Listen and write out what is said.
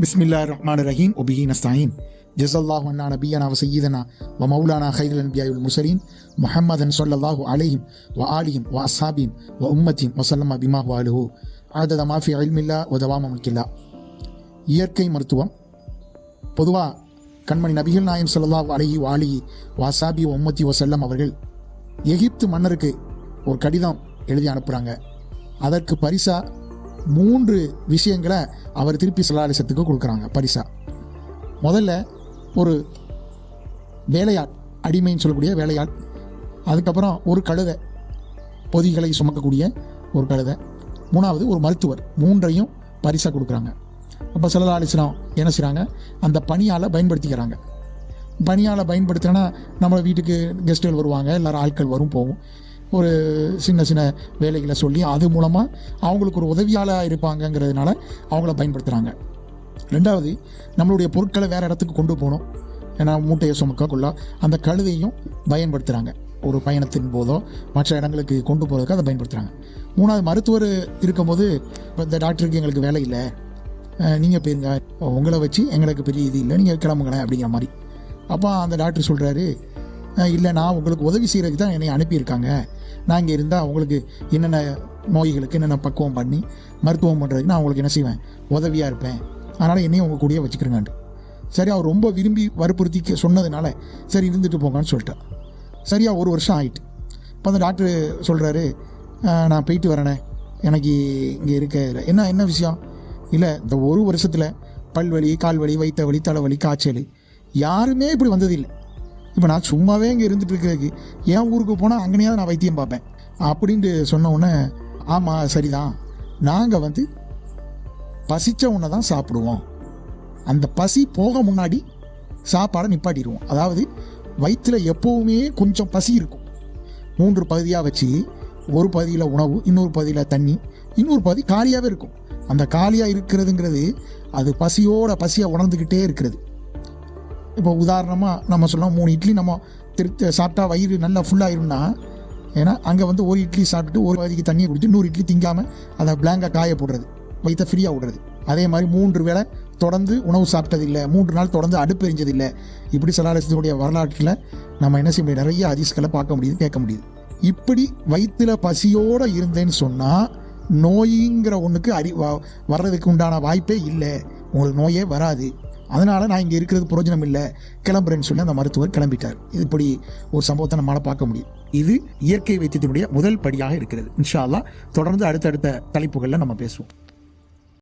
பிஸ்மில்லா ரஹ்மான் ரஹீம் ஒபிஹி நஸ்தாயின் ஜசல்லாஹு அண்ணா நபியனா வ சையீதனா வ மௌலானா ஹைரல் அன்பியாயுல் முசரீன் முஹம்மதன் சொல்லல்லாஹு அலைஹிம் வ ஆலிஹிம் வ அஸ்ஹாபிம் வ உம்மத்தின் வசல்லமா பிமா வாலுஹு ஆதத மாஃபி அல்மில்லா உதவாம தவாம முக்கில்லா இயற்கை மருத்துவம் பொதுவாக கண்மணி நபிகள் நாயம் ஸல்லல்லாஹு அலைஹி வ ஆலிஹி வ அஸ்ஹாபி வ உம்மத்தி வசல்லம் அவர்கள் எகிப்து மன்னருக்கு ஒரு கடிதம் எழுதி அனுப்புகிறாங்க அதற்கு பரிசாக மூன்று விஷயங்களை அவர் திருப்பி சலாலிசத்துக்கு கொடுக்குறாங்க பரிசா. முதல்ல ஒரு வேலையாள் அடிமைன்னு சொல்லக்கூடிய வேலையாள் அதுக்கப்புறம் ஒரு கழுதை பொதிகளை சுமக்கக்கூடிய ஒரு கழுதை. மூணாவது ஒரு மருத்துவர் மூன்றையும் பரிசாக கொடுக்குறாங்க. அப்போ சல்லா என்ன செய்கிறாங்க அந்த பணியால் பயன்படுத்திக்கிறாங்க. பணியால் பயன்படுத்தினா நம்மளை வீட்டுக்கு கெஸ்ட்டுகள் வருவாங்க எல்லாரும் ஆட்கள் வரும் போகும். ஒரு சின்ன சின்ன வேலைகளை சொல்லி அது மூலமாக அவங்களுக்கு ஒரு உதவியாளராக இருப்பாங்கங்கிறதுனால அவங்கள பயன்படுத்துகிறாங்க ரெண்டாவது நம்மளுடைய பொருட்களை வேறு இடத்துக்கு கொண்டு போகணும். ஏன்னா மூட்டையை சுமக்க அந்த கழுதையும் பயன்படுத்துகிறாங்க ஒரு பயணத்தின் போதோ மற்ற இடங்களுக்கு கொண்டு போகிறதுக்கு அதை பயன்படுத்துகிறாங்க மூணாவது மருத்துவர் இருக்கும்போது இப்போ இந்த டாக்டருக்கு எங்களுக்கு வேலை இல்லை. நீங்கள் போயிருங்க. உங்களை வச்சு எங்களுக்கு பெரிய இது இல்லை. நீங்கள் கிளம்புங்களேன் அப்படிங்கிற மாதிரி. அப்போ அந்த டாக்டர் சொல்கிறாரு இல்லை நான் உங்களுக்கு உதவி செய்கிறதுக்கு தான் என்னை அனுப்பியிருக்காங்க. நான் இங்கே இருந்தால் உங்களுக்கு என்னென்ன நோய்களுக்கு என்னென்ன பக்குவம் பண்ணி மருத்துவம் பண்ணுறதுக்கு நான் உங்களுக்கு என்ன செய்வேன்? உதவியாக இருப்பேன். அதனால் என்னையும் உங்கள் கூடயே வச்சுக்கிறேங்கன்ட்டு சரி அவர் ரொம்ப விரும்பி வற்புறுத்தி சொன்னதுனால சரி இருந்துட்டு போங்கன்னு சொல்லிட்டேன் சரியாக ஒரு வருஷம் ஆயிட்டு. இப்போ அந்த டாக்டர் சொல்கிறாரு நான் போயிட்டு வரேனே. எனக்கு இங்கே இருக்க என்ன என்ன விஷயம்? இல்லை இந்த ஒரு வருஷத்தில் பல்வலி கால்வலி வைத்த வலி தலைவலி காய்ச்சல் யாருமே இப்படி வந்ததில்லை. இப்போ நான் சும்மாவே இங்கே இருந்துட்டு இருக்கிறதுக்கு என் ஊருக்கு போனால் அங்கனையாவது நான் வைத்தியம் பார்ப்பேன். அப்படின்ட்டு சொன்ன உடனே ஆமாம் சரிதான். நாங்கள் வந்து பசித்த உடனே தான் சாப்பிடுவோம். அந்த பசி போக முன்னாடி சாப்பாடை நிப்பாட்டிடுவோம். அதாவது வயிற்றில் எப்போவுமே கொஞ்சம் பசி இருக்கும். மூன்று பகுதியாக வச்சு ஒரு பகுதியில் உணவு இன்னொரு பகுதியில் தண்ணி இன்னொரு பகுதி காலியாகவே இருக்கும். அந்த காலியாக இருக்கிறதுங்கிறது அது பசியோட பசியை உணர்ந்துக்கிட்டே இருக்கிறது. இப்போ உதாரணமாக நம்ம சொல்லலாம் மூணு இட்லி நம்ம திருத்த சாப்பிட்டா வயிறு நல்லா ஃபுல்லாகிரும்னா ஏன்னா அங்கே வந்து ஒரு இட்லி சாப்பிட்டுட்டு ஒரு பகுதிக்கு தண்ணியை குடித்து நூறு இட்லி திங்காமல் அதை பிளாங்காக காய போடுறது வயிற்ற ஃப்ரீயாக விடுறது. அதே மாதிரி மூன்று வேளை தொடர்ந்து உணவு சாப்பிட்டதில்லை மூன்று நாள் தொடர்ந்து அடுப்பு எரிஞ்சதில்லை. இப்படி சலாலசத்தினுடைய வரலாற்றில் நம்ம என்ன செய்ய முடியும்? நிறைய அதிஸ்களை பார்க்க முடியுது கேட்க முடியுது. இப்படி வயிற்றில் பசியோடு இருந்தேன்னு சொன்னால் நோய்ங்கிற ஒன்றுக்கு அறி வர்றதுக்கு உண்டான வாய்ப்பே இல்லை. உங்களுக்கு நோயே வராது. அதனால் நான் இங்கே இருக்கிறது பிரயோஜனம் இல்லை கிளம்புறேன்னு சொல்லி அந்த மருத்துவர் கிளம்பிட்டார். இப்படி ஒரு சம்பவத்தை நம்மளால் பார்க்க முடியும். இது இயற்கை வைத்தியத்தினுடைய முதல் படியாக இருக்கிறது. இன்ஷா அல்லாஹ் தொடர்ந்து அடுத்தடுத்த தலைப்புகளில் நம்ம பேசுவோம்.